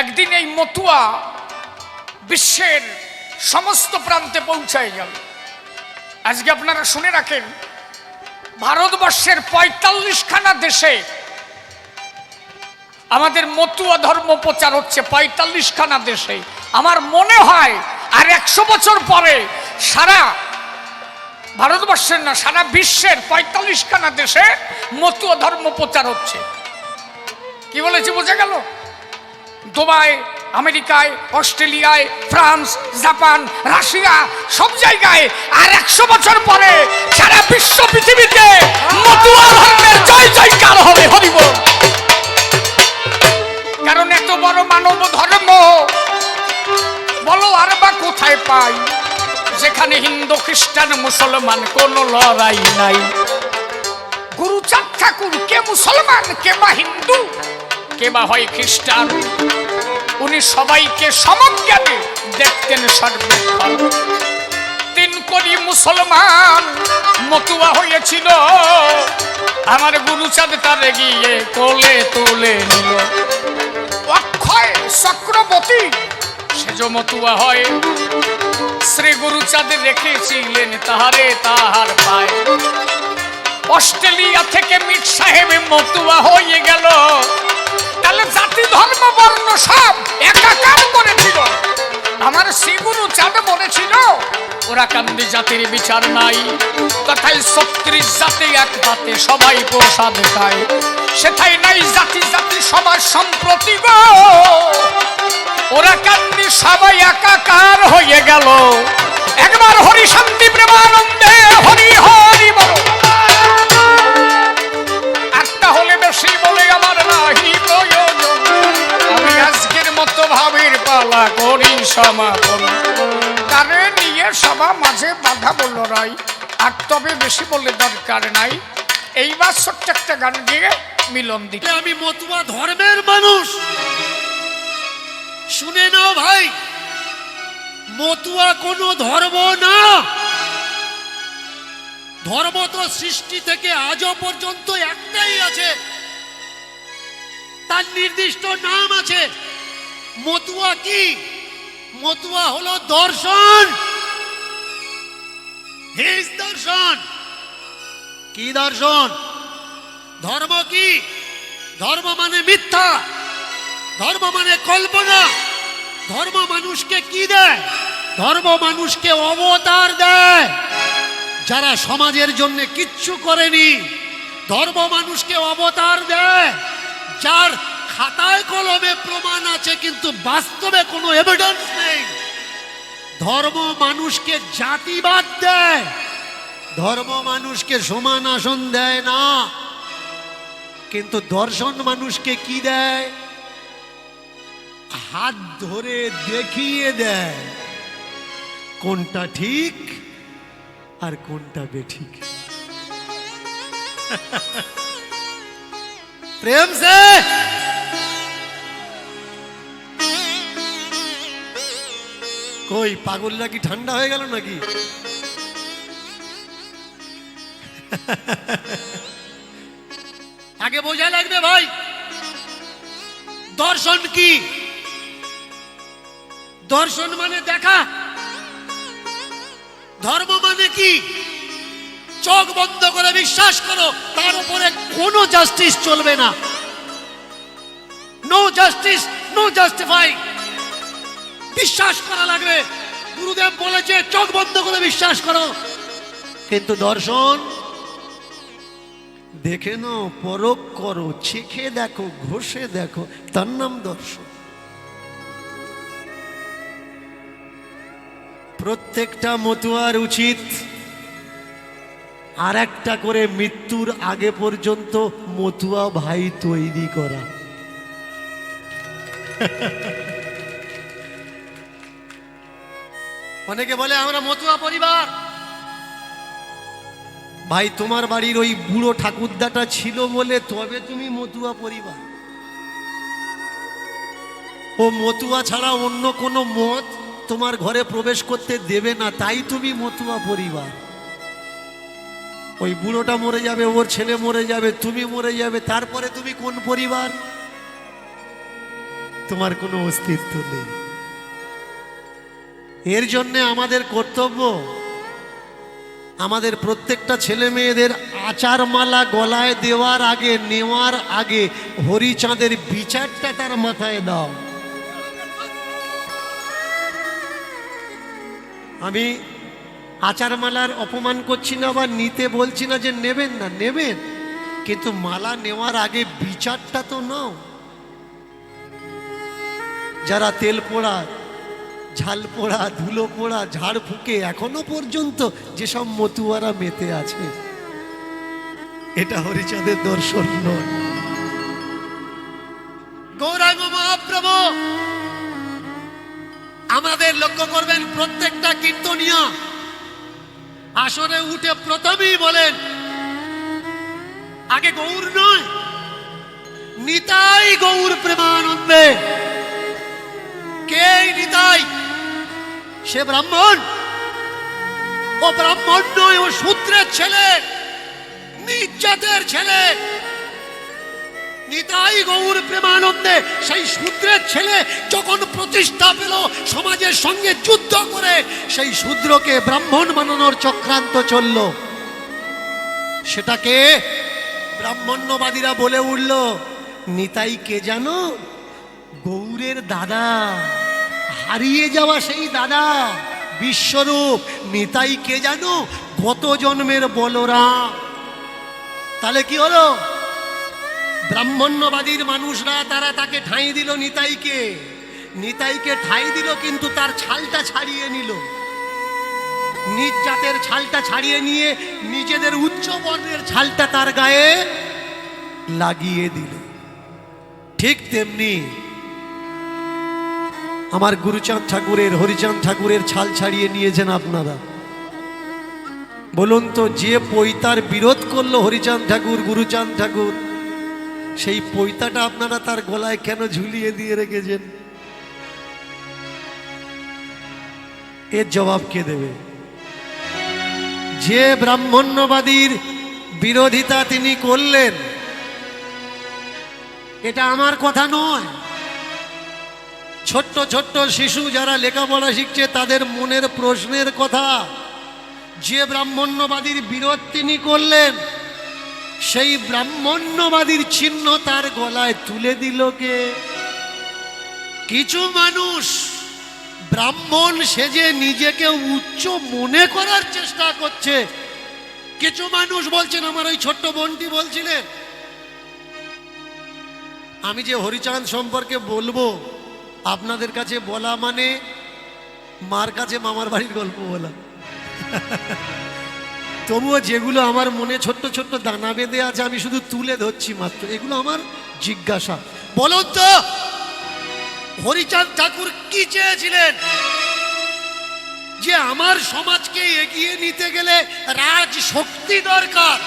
একদিন এই মতুয়া বিশ্বের সমস্ত প্রান্তে পৌঁছায় গেল। আজকে আপনারা শুনে রাখেন, ভারতবর্ষের পঁয়তাল্লিশখানা দেশে আমাদের মতুয়া ধর্ম প্রচার হচ্ছে পঁয়তাল্লিশখানা দেশে। আমার মনে হয় আর একশো বছর পরে সারা ভারতবর্ষের না, সারা বিশ্বের পঁয়তাল্লিশখানা দেশে মতুয়া ধর্ম প্রচার হচ্ছে। কি বলেছি, বোঝা গেল? দুবাই, আমেরিকায়, অস্ট্রেলিয়ায়, ফ্রান্স, জাপান, রাশিয়া, সব জায়গায় আর একশো বছর পরে সারা বিশ্ব পৃথিবীতে মতুয়া ধর্মের জয় জয়কার হবে হরিবল। কারণ এত বড় মানব ধর্ম, বলো আর বা কোথায় পাই? যেখানে হিন্দু, খ্রিস্টান, মুসলমান কোনো লড়াই নাই। গুরুচাঁদ ঠাকুর, কে মুসলমান, কে বা হিন্দু? কে বা হয় খ্রিস্টান, উনি সবাইকে সমজ্ঞানে দেখতেন সর্বেক্ষণ। তিন কোটি মুসলমান মতুয়া হয়েছিল, আমার গুরুচাঁদ তারে গিয়ে কোলে তুলে নিল। অক্ষয় চক্রবর্তী সেজ মতুয়া হয়, শ্রী গুরুচাঁদ রেখেছিলেন তাহারে তাহার পায়। অস্ট্রেলিয়া থেকে মিট সাহেব মতুয়া হয়ে গেল তাহলে জাতি, ধর্ম, বর্ণ সব একাকার করেছিল। আমার শ্রীগুরু চাঁদ বলেছিল, ওরা কান্দি জাতির বিচার নাই। তথায় ছত্রিশ জাতি এক হাতে সবাই প্রসাদ খায়। সেটাই নাই জাতি জাতি সবার সম্প্রতি গো। ওরা কান্দি সবাই একাকার হয়ে গেল। একবার হরি শান্তি, প্রেমানন্দে হরি হরি বল। একটা হলে বেশি বলে আমার পালা করি সমাপন তারে নিয়ে সভা মাঝে বাধা বলল রাই আর তবে বেশি বলে দরকার নাই। এইবার ছোট্ট একটা গান দিয়ে মিলন দিতে বলে, আমি মতুয়া ধর্মের মানুষ। শুনে নাও ভাই মতুয়া কোনো ধর্ম না। ধর্ম তো সৃষ্টি থেকে আজও পর্যন্ত একটাই আছে। তার নির্দিষ্ট নাম আছে। মতুয়া কি? মতুয়া হলো দর্শন। দর্শন। কি দর্শন? ধর্ম কি? ধর্ম মানে মিথ্যা। ধর্ম মানে কল্পনা। ধর্ম মানুষকে কি দেয়? ধর্ম মানুষকে অবতার দেয়। যারা সমাজের জন্য কিচ্ছু করেনি, ধর্ম মানুষকে অবতার দেয়। যার খাতায় কলমে প্রমাণ আছে, কিন্তু বাস্তবে কোনো এভিডেন্স নেই। ধর্ম মানুষকে জাতিবাদ দেয়, ধর্ম মানুষকে সমান আসন দেয় না। কিন্তু দর্শন মানুষকে কি দেয়? হাত ধরে দেখিয়ে দেয়, কোনটা ঠিক আর কোনটা বেঠিক। প্রেম সে কই পাগলরা কি ঠান্ডা হয়ে গেল নাকি? আগে বোঝা লাগবে ভাই। দর্শন কি? দর্শন মানে দেখা। ধর্ম মানে কি? চোখ বন্ধ করে বিশ্বাস করো, তার উপরে কোনো জাস্টিস চলবে না। নো জাস্টিস নো জাস্টিফাই বিশ্বাস করা লাগবে। গুরুদেব বলেছে, চোখ বন্ধ করে বিশ্বাস করো। কিন্তু দর্শন, দেখে নাও পরক করো চেখে দেখো, ঘষে দেখো, তার নাম দর্শন। প্রত্যেকটা মতুয়ার উচিত আর একটা করে মৃত্যুর আগে পর্যন্ত মতুয়া ভাই তৈরি করা। অনেকে বলে, আমরা মতুয়া পরিবার। ভাই, তোমার বাড়ির ওই বুড়ো ঠাকুরদাটা ছিল বলে তবে তুমি মতুয়া পরিবার। ও মতুয়া ছাড়া অন্য কোনো মত তোমার ঘরে প্রবেশ করতে দেবে না, তাই তুমি মতুয়া পরিবার। ওই বুড়োটা মরে যাবে, ওর ছেলে মরে যাবে, তুমি মরে যাবে, তারপরে তুমি কোন পরিবার? তোমার কোনো অস্তিত্ব নেই। এর জন্যে আমাদের কর্তব্য আমাদের প্রত্যেকটা ছেলে মেয়েদের আচার মালা গলায় দেওয়ার আগে, নেওয়ার আগে হরিচাঁদের বিচারটা তার মাথায় দাও। আমি আচার মালার অপমান করছি না বা নিতে বলছি না যে নেবেন না, নেবেন। কিন্তু মালা নেওয়ার আগে বিচারটা তো নাও। যারা তেল পোড়া ঝাল পোড়া, ধুলো পোড়া, ঝাড় ফুকে এখনও পর্যন্ত যেসব মতুয়ারা মেতে আছে, এটা হরিচাঁদের দর্শন নয়। গৌরাঙ্গ মহাপ্রভু, আমাদের লক্ষ্য করবেন প্রত্যেকটা কীর্তনিয়া আসরে উঠে প্রথমেই বলেন, আগে গৌর নয় নিতাই গৌর প্রেমানন্দে। কে নিতাই সে ব্রাহ্মণ। ও ব্রাহ্মণ নয়, ও সূত্রের ছেলে নিজ জাতের ছেলে। নিতাই গৌর প্রেমানন্দে সেই শূদ্রের ছেলে যখন প্রতিষ্ঠা পেল সমাজের সঙ্গে যুদ্ধ করে, সেই শূদ্রকে ব্রাহ্মণ বানানোর চক্রান্ত চলল। সেটাকে ব্রাহ্মণ্যবাদীরা বলে উঠল নিতাই কে জানো, গৌরের দাদা। হারিয়ে যাওয়া সেই দাদা। বিশ্বরূপ, নিতাই কে জানো? গত জন্মের বলরাম। তাহলে কি হলো? ব্রাহ্মণ্যবাদীর মানুষরা তারা তাকে ঠাঁই দিল নিতাইকে। নিতাইকে ঠাঁই দিল কিন্তু তার ছালটা ছাড়িয়ে নিল। নিজ জাতের ছালটা ছাড়িয়ে নিয়ে নিজেদের উচ্চ বর্ণের ছালটা তার গায়ে লাগিয়ে দিল। ঠিক তেমনি আমার গুরুচাঁদ ঠাকুরের, হরিচাঁদ ঠাকুরের ছাল ছাড়িয়ে নিয়েছেন আপনারা। বলুন তো, যে পৈতার বিরোধ করল হরিচাঁদ ঠাকুর, গুরুচাঁদ ঠাকুর, সেই পৈতাটা আপনারা তার গলায় কেন ঝুলিয়ে দিয়ে রেখেছেন? এর জবাব কে দেবে? যে ব্রাহ্মণ্যবাদীর বিরোধিতা তিনি করলেন, এটা আমার কথা নয়। ছোট্ট ছোট্ট শিশু যারা লেখাপড়া শিখছে, তাদের মনের প্রশ্নের কথা। যে ব্রাহ্মণ্যবাদীর বিরোধ তিনি করলেন, সেই ব্রাহ্মণ্যবাদীর চিহ্ন তার গলায় তুলে দিল কে? কিছু মানুষ ব্রাহ্মণ সেজে নিজেকে উচ্চ মনে করার চেষ্টা করছে। কিছু মানুষ বলছেন, আমার ওই ছোট্ট বোনটি বলছিলেন, আমি যে হরিচাঁদ সম্পর্কে বলব আপনাদের কাছে বলা মানে মার কাছে মামার বাড়ির গল্প বলা। তবুও যেগুলো আমার মনে ছোট্ট ছোট্ট দানা বেঁধে আছে, আমি শুধু তুলে ধরছি মাত্র। এগুলো আমার জিজ্ঞাসা। বলুন তো, হরিচাঁদ ঠাকুর কি চেয়েছিলেন? যে আমার সমাজকে এগিয়ে নিতে গেলে রাজ শক্তি দরকার।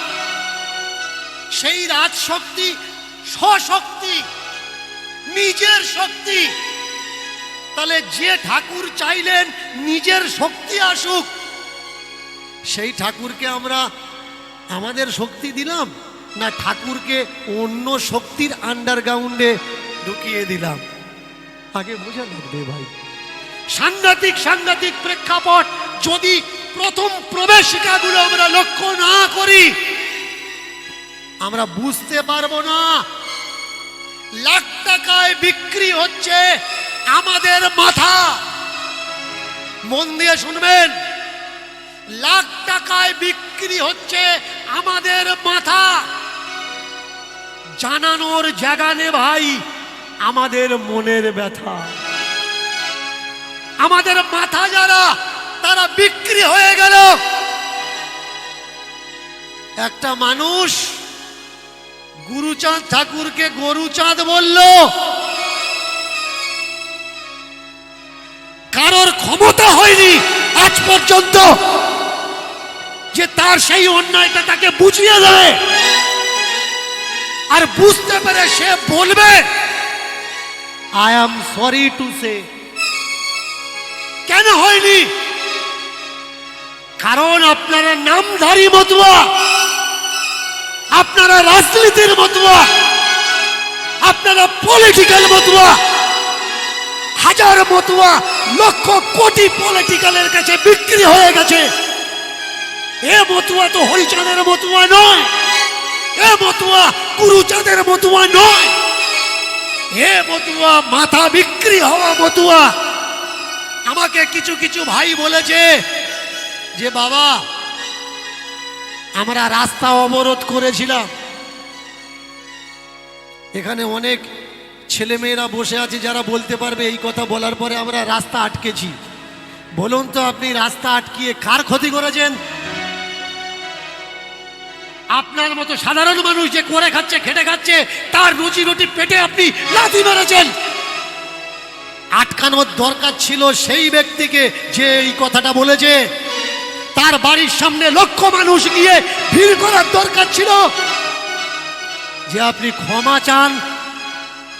সেই রাজ শক্তি স্বশক্তি নিজের শক্তি। তাহলে যে ঠাকুর চাইলেন, নিজের শক্তি আসুক। সেই ঠাকুরকে আমরা আমাদের শক্তি দিলাম, না ঠাকুরকে অন্য শক্তির আন্ডারগ্রাউন্ডে ঢুকিয়ে দিলাম? আগে বোঝা লাগবে ভাই। সাংঘাতিক সাংঘাতিক প্রেক্ষাপট, যদি প্রথম প্রবেশিকাগুলো আমরা লক্ষ্য না করি, আমরা বুঝতে পারব না। লাখ টাকায় বিক্রি হচ্ছে আমাদের মাথা। মন দিয়ে শুনবেন, লাখ টাকায় বিক্রি হচ্ছে আমাদের মাথা। জানানোর জায়গা নে ভাই, আমাদের মনের ব্যথা। আমাদের মাথা যারা, তারা বিক্রি হয়ে গেল। একটা মানুষ গুরুচাঁদ ঠাকুরকে গরুচাঁদ বলল কারোর ক্ষমতা হয়নি। আজ পর্যন্ত যে তার সেই অন্যায়টা তাকে বুঝিয়ে দেবে। আর বুঝতে পেরে সে বলবে I am sorry to say কেন হয়নি? কারণ আপনারা নামধারী মতুয়া। আপনারা রাজনীতির মতুয়া। আপনারা পলিটিক্যাল মতুয়া। হাজার মতুয়া লক্ষ কোটি পলিটিক্যালের কাছে বিক্রি হয়ে গেছে। এ মতুয়া তো হরিচাঁদের মতুয়া নয়। এ মতুয়া গুরুচাঁদের মতুয়া নয়। এ মতুয়া মাথা বিক্রি হওয়া মতুয়া। আমাকে কিছু কিছু ভাই বলেছে যে, বাবা, আমরা রাস্তা অবরোধ করেছিলাম। এখানে অনেক ছেলেমেয়েরা বসে আছে, যারা বলতে পারবে এই কথা বলার পরে আমরা রাস্তা আটকেছি। বলুন তো, আপনি রাস্তা আটকিয়ে কার ক্ষতি করেছেন? আপনার মতো সাধারণ মানুষ যে করে খাচ্ছে, খেটে খাচ্ছে, তার রুচি রুটি পেটে আপনি লাথি মেরেছেন। আটকানোর দরকার ছিল সেই ব্যক্তিকে যে এই কথাটা বলেছে। তার বাড়ির সামনে লক্ষ মানুষ গিয়ে ভিড় করার দরকার ছিল। যে আপনি ক্ষমা চান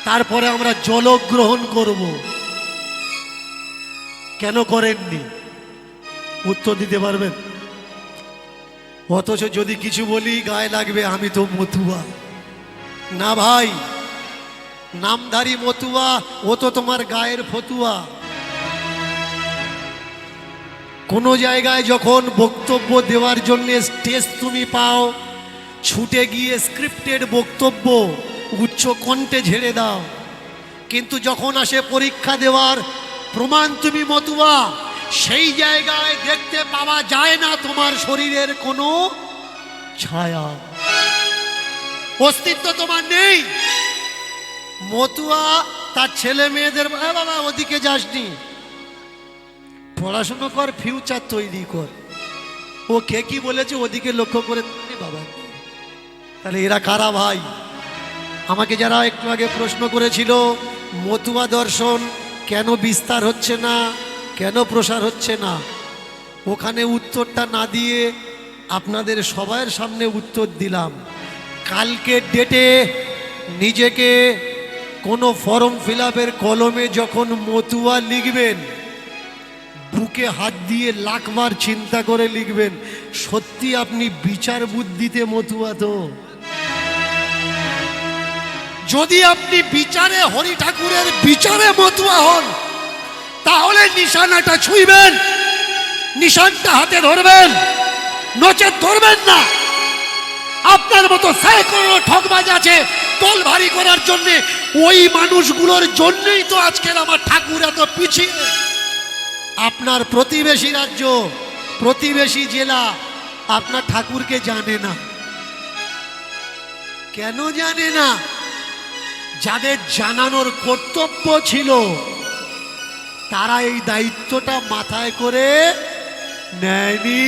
তারপরে আমরা জলগ্রহণ করব। কেন করেননি? উত্তর দিতে পারবেন? অথচ যদি কিছু বলি, গায়ে লাগবে, আমি তো মতুয়া। না ভাই, নামধারী মতুয়া, ও তো তোমার গায়ের ফতুয়া। কোনো জায়গায় যখন বক্তব্য দেওয়ার জন্য স্টেজ তুমি পাও, ছুটে গিয়ে স্ক্রিপ্টেড বক্তব্য উচ্চ কণ্ঠে ঝেড়ে দাও। কিন্তু যখন আসে পরীক্ষা দেওয়ার, প্রমাণ তুমি মতুয়া, সেই জায়গায় দেখতে পাওয়া যায় না তোমার শরীরের কোনো ছায়া। অস্তিত্ব তোমার নেই। মতুয়া, তার ছেলে মেয়েদের, "এ বাবা, ওদিকে যাসনি। পড়াশুনো কর ফিউচার তৈরি কর। ও কে কি বলেছে, ওদিকে লক্ষ্য করে বাবা, তাহলে এরা কারা ভাই? আমাকে যারা একটু আগে প্রশ্ন করেছিল, মতুয়া দর্শন কেন বিস্তার হচ্ছে না, কেন প্রসার হচ্ছে না? ওখানে উত্তরটা না দিয়ে আপনাদের সবার সামনে উত্তর দিলাম। কালকের ডেটে নিজেকে কোনো ফর্ম ফিল কলমে যখন মতুয়া লিখবেন, বুকে হাত দিয়ে লাখবার চিন্তা করে লিখবেন, সত্যি আপনি বিচার বুদ্ধিতে মতুয়া তো? যদি আপনি বিচারে হরি ঠাকুরের বিচারে মতুয়া হন, তাহলে নিশানাটা ছুঁইবেন, নিশানটা হাতে ধরবেন, নচেত ধরবেন না। আপনার মতো সাইকোনো ঠকবাজ আছে, তোল ভারী করার জন্য, ওই মানুষগুলোর জন্যই তো আজকের আমার ঠাকুর এত পিছিয়ে। আপনার প্রতিবেশী রাজ্য, প্রতিবেশী জেলা, আপনার ঠাকুরকে জানে না। কেন জানে না? যাদের জানানোর কর্তব্য ছিল তারা এই দায়িত্বটা মাথায় করে নেয়নি।